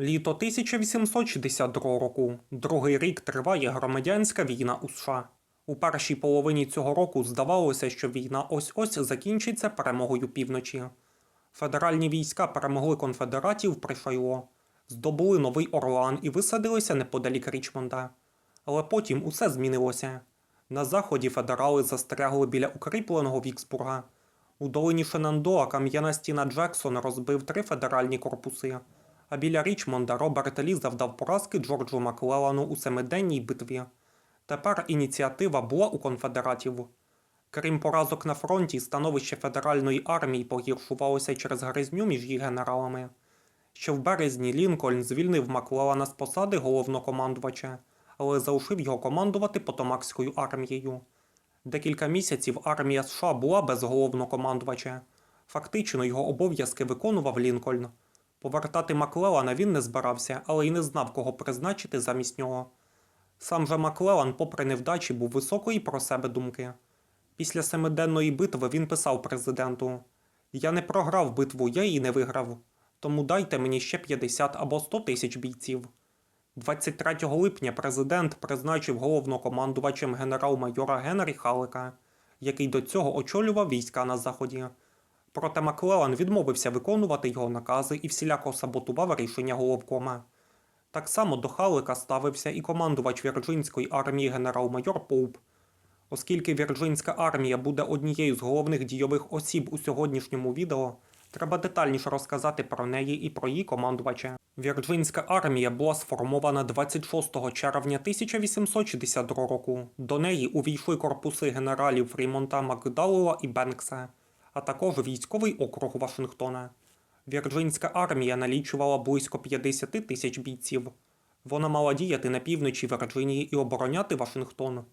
Літо 1862 року. Другий рік триває громадянська війна у США. У першій половині цього року здавалося, що війна ось-ось закінчиться перемогою півночі. Федеральні війська перемогли конфедератів при Шайло, здобули Новий Орлеан і висадилися неподалік Річмонда. Але потім усе змінилося. На заході федерали застрягли біля укріпленого Віксбурга. У долині Шенандоа кам'яна стіна Джексон розбив три федеральні корпуси, а біля Річмонда Роберт Лі завдав поразки Джорджу Маклеллану у семиденній битві. Тепер ініціатива була у конфедератів. Крім поразок на фронті, становище федеральної армії погіршувалося через гризню між її генералами. Ще в березні Лінкольн звільнив Маклеллана з посади головнокомандувача, але залишив його командувати Потомакською армією. Декілька місяців армія США була без головнокомандувача. Фактично його обов'язки виконував Лінкольн. Повертати Маклеллана він не збирався, але й не знав, кого призначити замість нього. Сам же Маклеллан, попри невдачі, був високої про себе думки. Після семиденної битви він писав президенту: Я не програв битву, я її не виграв. Тому дайте мені ще 50 або 100 тисяч бійців. 23 липня президент призначив головнокомандувачем генерал-майора Генрі Халлека, який до цього очолював війська на заході. Проте Маклеллан відмовився виконувати його накази і всіляко саботував рішення головкома. Так само до Халлека ставився і командувач Вірджинської армії генерал-майор Поуп. Оскільки Вірджинська армія буде однією з головних дійових осіб у сьогоднішньому відео, треба детальніше розказати про неї і про її командувача. Вірджинська армія була сформована 26 червня 1862 року. До неї увійшли корпуси генералів Фрімонта Макдауела і Бенкса, а також військовий округ Вашингтона. Вірджинська армія налічувала близько 50 тисяч бійців. Вона мала діяти на півночі Вірджинії і обороняти Вашингтон.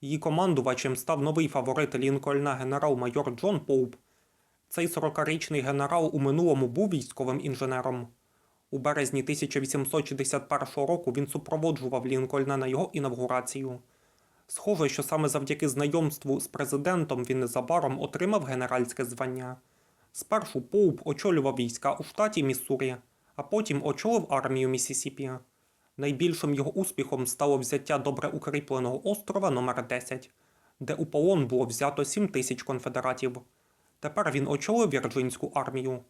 Її командувачем став новий фаворит Лінкольна генерал-майор Джон Поуп. Цей 40-річний генерал у минулому був військовим інженером. У березні 1861 року він супроводжував Лінкольна на його інавгурацію. Схоже, що саме завдяки знайомству з президентом він незабаром отримав генеральське звання. Спершу Поуп очолював війська у штаті Міссурі, а потім очолив армію Міссісіпі. Найбільшим його успіхом стало взяття добре укріпленого острова номер 10 де у полон було взято 7 тисяч конфедератів. Тепер він очолив Вірджинську армію.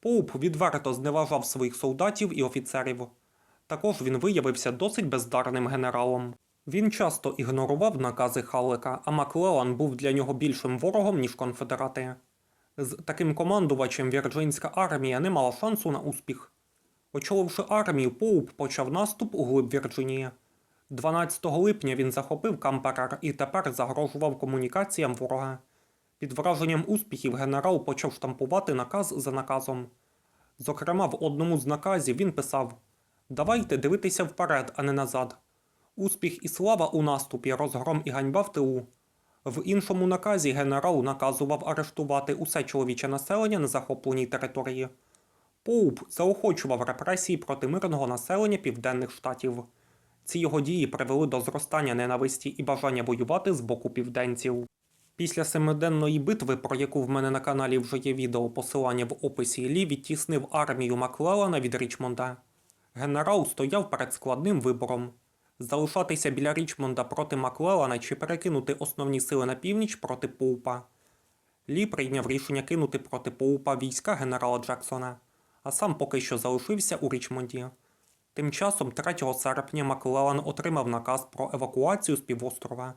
Поуп відверто зневажав своїх солдатів і офіцерів. Також він виявився досить бездарним генералом. Він часто ігнорував накази Халлека, а Маклеллан був для нього більшим ворогом, ніж конфедерати. З таким командувачем Вірджинська армія не мала шансу на успіх. Очоливши армію, Поуп почав наступ у глиб Вірджинії. 12 липня він захопив Камперер і тепер загрожував комунікаціям ворога. Під враженням успіхів генерал почав штампувати наказ за наказом. Зокрема, в одному з наказів він писав: Давайте дивитися вперед, а не назад. Успіх і слава у наступі, розгром і ганьба в тилу. В іншому наказі генерал наказував арештувати усе чоловіче населення на захопленій території. Поуп заохочував репресії проти мирного населення південних штатів. Ці його дії привели до зростання ненависті і бажання воювати з боку південців. Після семиденної битви, про яку в мене на каналі вже є відео посилання в описі, Лі відтіснив армію Маклеллана від Річмонда. Генерал стояв перед складним вибором: залишатися біля Річмонда проти Маклеллана чи перекинути основні сили на північ проти Поупа. Лі прийняв рішення кинути проти Поупа війська генерала Джексона, а сам поки що залишився у Річмонді. Тим часом 3 серпня Маклеллан отримав наказ про евакуацію з півострова.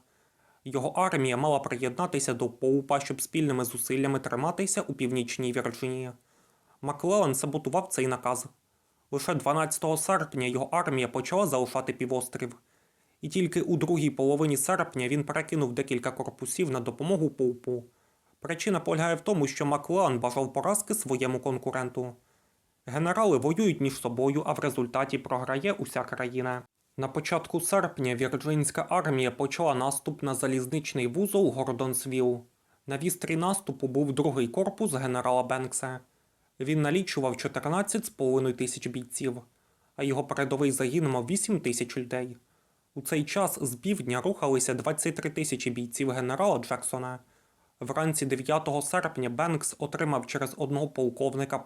Його армія мала приєднатися до Поупа, щоб спільними зусиллями триматися у північній Вірджинії. Маклеллан саботував цей наказ. Лише 12 серпня його армія почала залишати півострів, і тільки у другій половині серпня він перекинув декілька корпусів на допомогу Поупу. Причина полягає в тому, що Маклеллан бажав поразки своєму конкуренту. Генерали воюють між собою, а в результаті програє уся країна. На початку серпня Вірджинська армія почала наступ на залізничний вузол Гордонсвіл. На вістрі наступу був другий корпус генерала Бенкса. Він налічував 14,5 тисяч бійців, а його передовий загін мав 8 тисяч людей. У цей час з півдня рухалися 23 тисячі бійців генерала Джексона. Вранці 9 серпня Бенкс отримав через одного полковника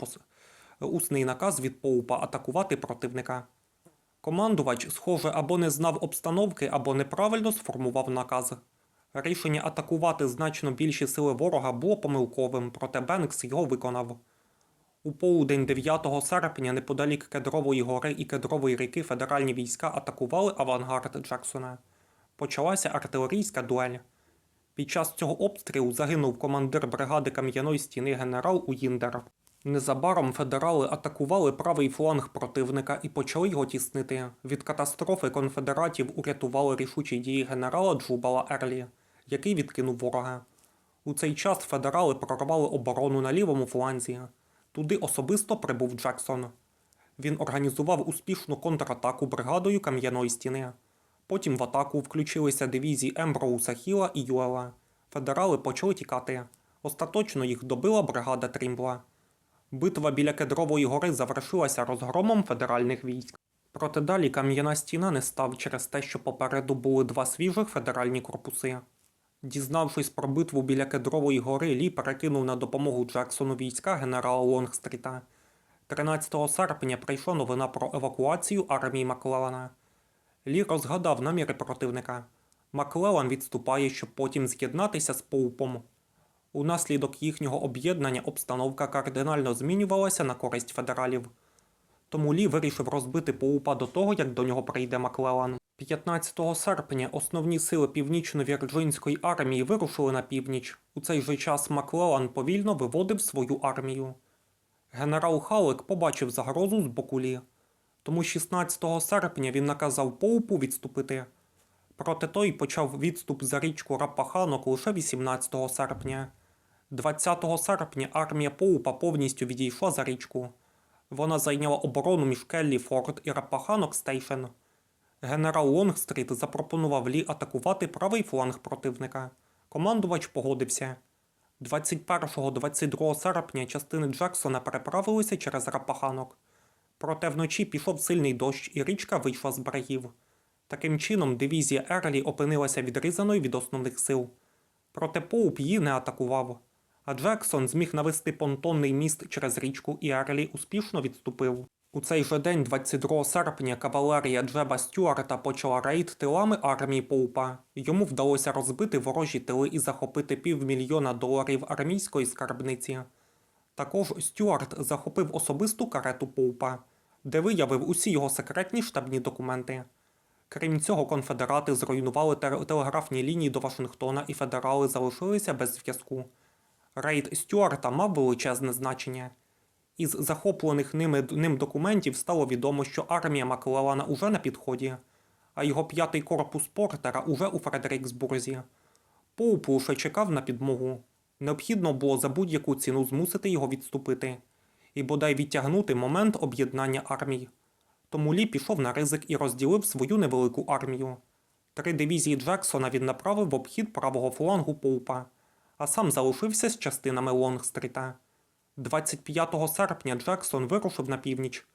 усний наказ від Поупа атакувати противника. Командувач, схоже, або не знав обстановки, або неправильно сформував наказ. Рішення атакувати значно більші сили ворога було помилковим, проте Бенкс його виконав. У полудень 9 серпня неподалік Кедрової гори і Кедрової ріки федеральні війська атакували авангард Джексона. Почалася артилерійська дуель. Під час цього обстрілу загинув командир бригади кам'яної стіни генерал Уїндер. Незабаром федерали атакували правий фланг противника і почали його тіснити. Від катастрофи конфедератів урятували рішучі дії генерала Джубала Ерлі, який відкинув ворога. У цей час федерали прорвали оборону на лівому фланзі. Туди особисто прибув Джексон. Він організував успішну контратаку бригадою кам'яної стіни. Потім в атаку включилися дивізії Емброуса Хіла і Юела. Федерали почали тікати. Остаточно їх добила бригада Трімбла. Битва біля Кедрової гори завершилася розгромом федеральних військ. Проте далі кам'яна стіна не став через те, що попереду були два свіжих федеральні корпуси. Дізнавшись про битву біля Кедрової гори, Лі перекинув на допомогу Джексону війська генерала Лонгстріта. 13 серпня прийшла новина про евакуацію армії Маклелана. Лі розгадав наміри противника. Маклелан відступає, щоб потім з'єднатися з Поупом. Унаслідок їхнього об'єднання обстановка кардинально змінювалася на користь федералів. Тому Лі вирішив розбити Поупа до того, як до нього прийде Маклелан. 15 серпня основні сили північно-вірджинської армії вирушили на північ. У цей же час Маклелан повільно виводив свою армію. Генерал Халек побачив загрозу з боку Лі. Тому 16 серпня він наказав Поупу відступити. Проте той почав відступ за річку Рапаханок лише 18 серпня. 20 серпня армія Поупа повністю відійшла за річку. Вона зайняла оборону між Келлі Форд і Рапаханок Стейшн. Генерал Лонгстріт запропонував Лі атакувати правий фланг противника. Командувач погодився. 21-22 серпня частини Джексона переправилися через Рапаханок. Проте вночі пішов сильний дощ і річка вийшла з берегів. Таким чином, дивізія Ерлі опинилася відрізаною від основних сил. Проте Поуп її не атакував. А Джексон зміг навести понтонний міст через річку і Ерлі успішно відступив. У цей же день, 22 серпня, кавалерія Джеба Стюарта почала рейд тилами армії Поупа. Йому вдалося розбити ворожі тили і захопити півмільйона доларів армійської скарбниці. Також Стюарт захопив особисту карету Поупа, де виявив усі його секретні штабні документи. Крім цього, конфедерати зруйнували телеграфні лінії до Вашингтона і федерали залишилися без зв'язку. Рейд Стюарта мав величезне значення. Із захоплених ними, ним документів стало відомо, що армія Маклелана уже на підході, а його п'ятий корпус Портера уже у Фредеріксбурзі. Поуп лише чекав на підмогу. Необхідно було за будь-яку ціну змусити його відступити і бодай відтягнути момент об'єднання армій. Тому Лі пішов на ризик і розділив свою невелику армію. Три дивізії Джексона він направив в обхід правого флангу Поупа, а сам залишився з частинами Лонгстріта. 25 серпня Джексон вирушив на північ.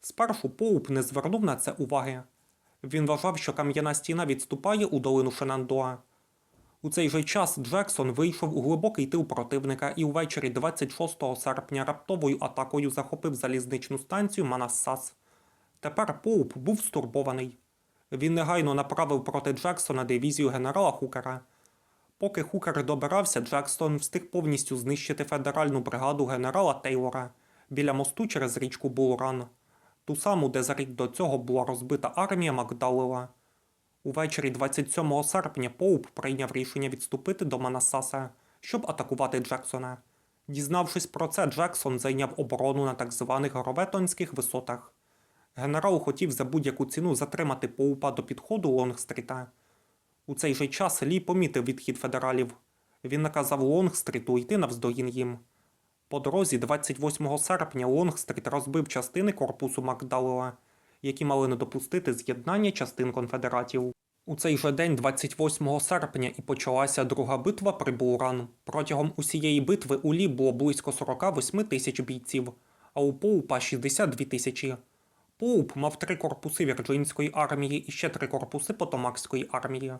Спершу Поуп не звернув на це уваги. Він вважав, що кам'яна стіна відступає у долину Шенандоа. У цей же час Джексон вийшов у глибокий тил противника і увечері 26 серпня раптовою атакою захопив залізничну станцію Манассас. Тепер Поуп був стурбований. Він негайно направив проти Джексона дивізію генерала Хукера. Поки Хукер добирався, Джексон встиг повністю знищити федеральну бригаду генерала Тейлора біля мосту через річку Булран, ту саму, де за рік до цього була розбита армія Макдалела. Увечері 27 серпня Поуп прийняв рішення відступити до Манасаса, щоб атакувати Джексона. Дізнавшись про це, Джексон зайняв оборону на так званих Гроветонських висотах. Генерал хотів за будь-яку ціну затримати Поупа до підходу Лонгстріта. У цей же час Лі помітив відхід федералів. Він наказав Лонгстріту йти навздогін їм. По дорозі 28 серпня Лонгстріт розбив частини корпусу Макдалела, які мали не допустити з'єднання частин конфедератів. У цей же день, 28 серпня, і почалася друга битва при Булран. Протягом усієї битви у Лі було близько 48 тисяч бійців, а у Поупа 62 тисячі. Поуп мав три корпуси Вірджинської армії і ще три корпуси Потомакської армії.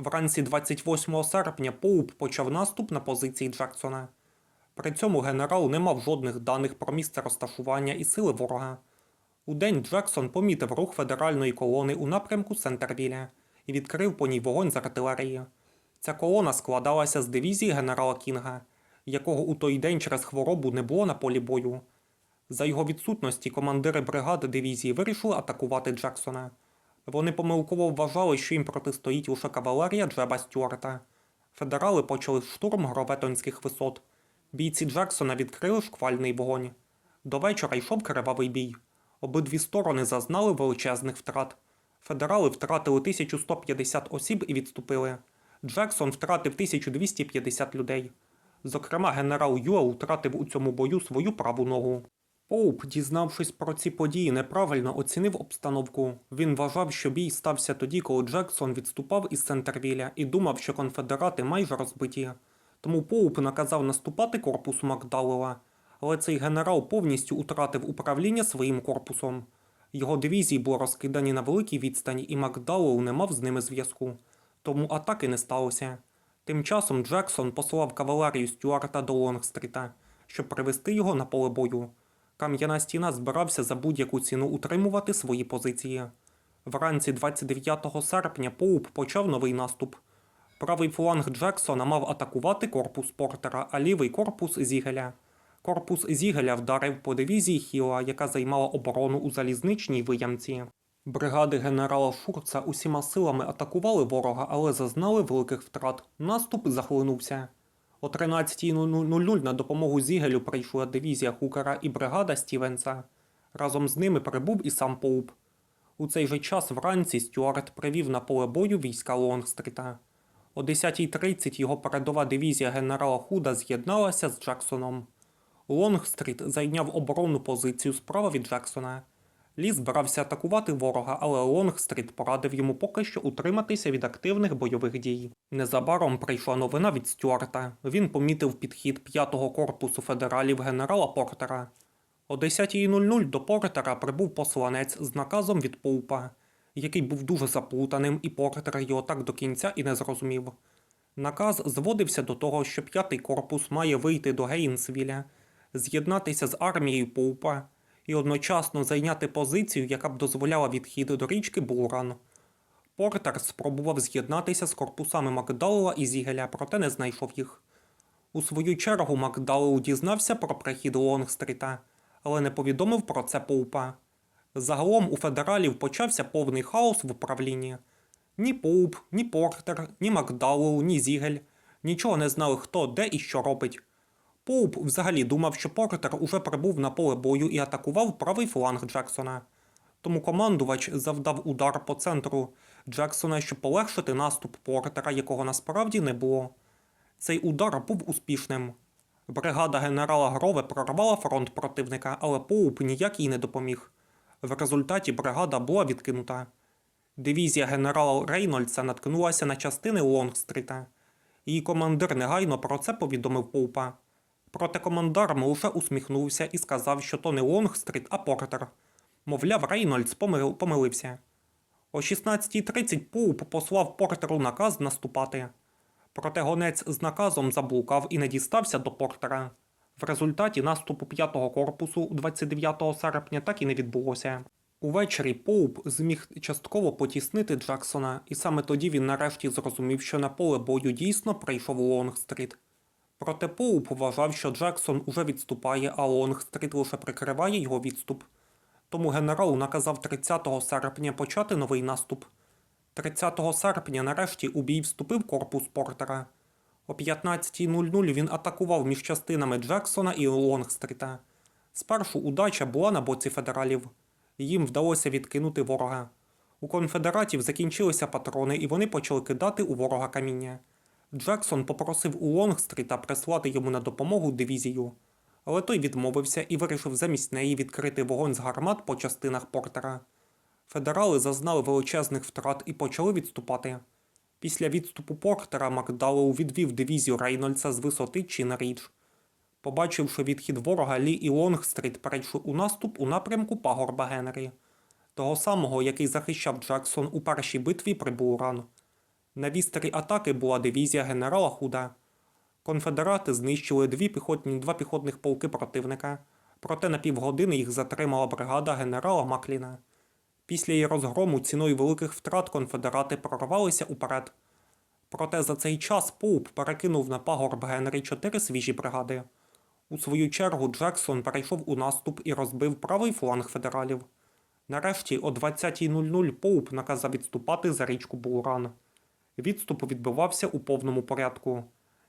Вранці 28 серпня Поуп почав наступ на позиції Джексона. При цьому генерал не мав жодних даних про місце розташування і сили ворога. Удень Джексон помітив рух федеральної колони у напрямку Сентервіля і відкрив по ній вогонь з артилерії. Ця колона складалася з дивізії генерала Кінга, якого у той день через хворобу не було на полі бою. За його відсутності командири бригади дивізії вирішили атакувати Джексона. Вони помилково вважали, що їм протистоїть лише кавалерія Джеба Стюарта. Федерали почали штурм гроветонських висот. Бійці Джексона відкрили шквальний вогонь. До вечора йшов кривавий бій. Обидві сторони зазнали величезних втрат. Федерали втратили 1150 осіб і відступили. Джексон втратив 1250 людей. Зокрема, генерал Юел втратив у цьому бою свою праву ногу. Поуп, дізнавшись про ці події, неправильно оцінив обстановку. Він вважав, що бій стався тоді, коли Джексон відступав із Центервіля і думав, що конфедерати майже розбиті. Тому Поуп наказав наступати корпусу Макдауела, але цей генерал повністю утратив управління своїм корпусом. Його дивізії були розкидані на великій відстані, і Макдауел не мав з ними зв'язку. Тому атаки не сталося. Тим часом Джексон послав кавалерію Стюарта до Лонгстріта, щоб привести його на поле бою. Кам'яна стіна збирався за будь-яку ціну утримувати свої позиції. Вранці 29 серпня Поуп почав новий наступ. Правий фланг Джексона мав атакувати корпус Портера, а лівий корпус Зігеля. Корпус Зігеля вдарив по дивізії Хіла, яка займала оборону у залізничній виямці. Бригади генерала Шурца усіма силами атакували ворога, але зазнали великих втрат. Наступ захлинувся. О 13.00 на допомогу Зігелю прийшла дивізія Хукера і бригада Стівенса. Разом з ними прибув і сам Поуп. У цей же час вранці Стюарт привів на поле бою війська Лонгстріта. О 10.30 його передова дивізія генерала Худа з'єдналася з Джексоном. Лонгстріт зайняв оборонну позицію справа від Джексона. Лі збирався атакувати ворога, але Лонгстріт порадив йому поки що утриматися від активних бойових дій. Незабаром прийшла новина від Стюарта. Він помітив підхід 5-го корпусу федералів генерала Портера. О 10.00 до Портера прибув посланець з наказом від Поупа, який був дуже заплутаним, і Портер його так до кінця і не зрозумів. Наказ зводився до того, що п'ятий корпус має вийти до Гейнсвіля, з'єднатися з армією Поупа і одночасно зайняти позицію, яка б дозволяла відхід до річки Буран. Портер спробував з'єднатися з корпусами Макдаула і Зігеля, проте не знайшов їх. У свою чергу Макдаул дізнався про прихід Лонгстріта, але не повідомив про це Поупа. Загалом у федералів почався повний хаос в управлінні. Ні Поуп, ні Портер, ні Макдаул, ні Зігель нічого не знали, хто де і що робить. Поуп взагалі думав, що Портер уже прибув на поле бою і атакував правий фланг Джексона. Тому командувач завдав удар по центру Джексона, щоб полегшити наступ Портера, якого насправді не було. Цей удар був успішним. Бригада генерала Грове прорвала фронт противника, але Поуп ніяк їй не допоміг. В результаті бригада була відкинута. Дивізія генерала Рейнольдса наткнулася на частини Лонгстріта. Її командир негайно про це повідомив Поупа. Проте командарм лише усміхнувся і сказав, що то не Лонгстріт, а Портер. Мовляв, Рейнольдс помил- помилився. О 16.30 Поуп послав Портеру наказ наступати. Проте гонець з наказом заблукав і не дістався до Портера. В результаті наступу 5-го корпусу 29 серпня так і не відбулося. Увечері Поуп зміг частково потіснити Джексона, і саме тоді він нарешті зрозумів, що на поле бою дійсно прийшов Лонгстріт. Проте Поуп вважав, що Джексон уже відступає, а Лонгстріт лише прикриває його відступ. Тому генерал наказав 30 серпня почати новий наступ. 30 серпня нарешті у бій вступив корпус Портера. О 15.00 він атакував між частинами Джексона і Лонгстріта. Спершу удача була на боці федералів. Їм вдалося відкинути ворога. У конфедератів закінчилися патрони, і вони почали кидати у ворога каміння. Джексон попросив у Лонгстріта прислати йому на допомогу дивізію, але той відмовився і вирішив замість неї відкрити вогонь з гармат по частинах Портера. Федерали зазнали величезних втрат і почали відступати. Після відступу Портера Макдауел відвів дивізію Рейнольдса з висоти Чінрідж. Побачивши відхід ворога, Лі і Лонгстріт перейшли у наступ у напрямку пагорба Генрі, того самого, який захищав Джексон у першій битві при Булран. На вістері атаки була дивізія генерала Худа. Конфедерати знищили дві піхотні, два піхотних полки противника, проте на півгодини їх затримала бригада генерала Макліна. Після її розгрому ціною великих втрат конфедерати прорвалися уперед. Проте за цей час Поуп перекинув на пагорб Генрі чотири свіжі бригади. У свою чергу Джексон перейшов у наступ і розбив правий фланг федералів. Нарешті о 20.00 Поуп наказав відступати за річку Булран. Відступ відбивався у повному порядку.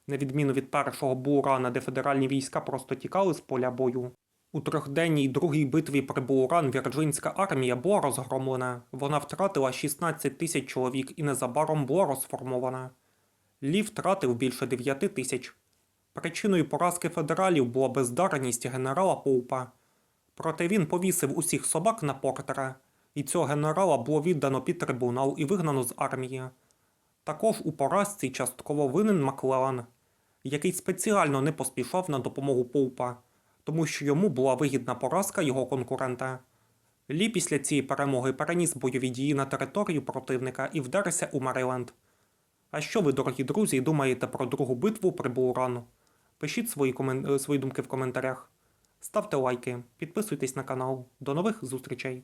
На відміну від першого Булрана, де федеральні війська просто тікали з поля бою. У трьохденній другій битві при Булран Вірджинська армія була розгромлена. Вона втратила 16 тисяч чоловік і незабаром була розформована. Лі втратив більше 9 тисяч. Причиною поразки федералів була бездарність генерала Поупа. Проте він повісив усіх собак на Портера, і цього генерала було віддано під трибунал і вигнано з армії. Також у поразці частково винен Маклелан, який спеціально не поспішав на допомогу Поупа, тому що йому була вигідна поразка його конкурента. Лі після цієї перемоги переніс бойові дії на територію противника і вдарився у Мериленд. А що ви, дорогі друзі, думаєте про другу битву при Булрану? Пишіть свої, комен... е, свої думки в коментарях. Ставте лайки, підписуйтесь на канал. До нових зустрічей!